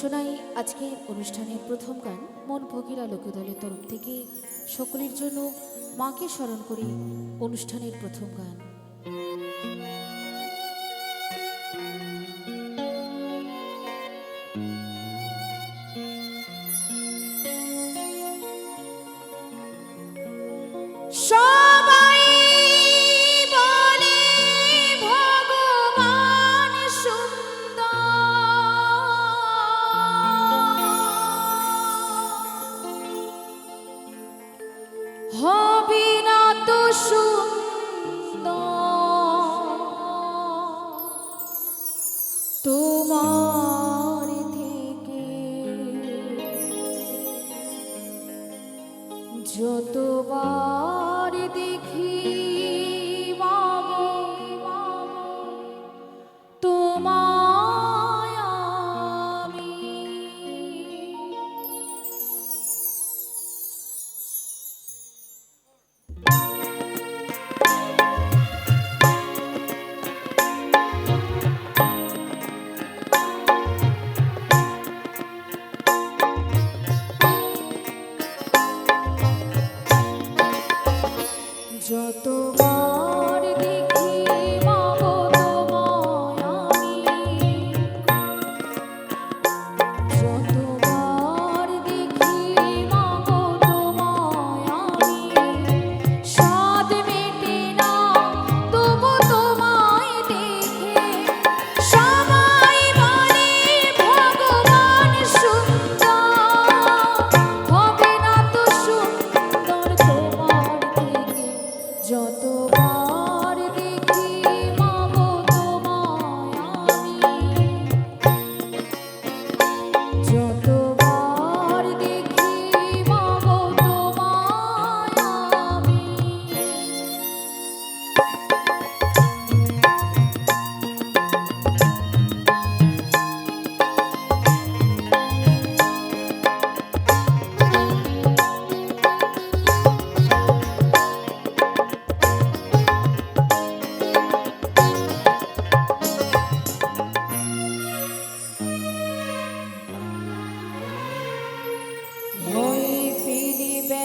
শোনাই আজকের অনুষ্ঠানের প্রথম গান মন ভগিরা লোকদলের তরফ থেকে। সকলের জন্য মাকে স্মরণ করে অনুষ্ঠানের প্রথম গান। সবাই হবে না তো সুন্দর। তোমার থেকে যতবার দেখি মাগো,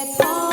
get.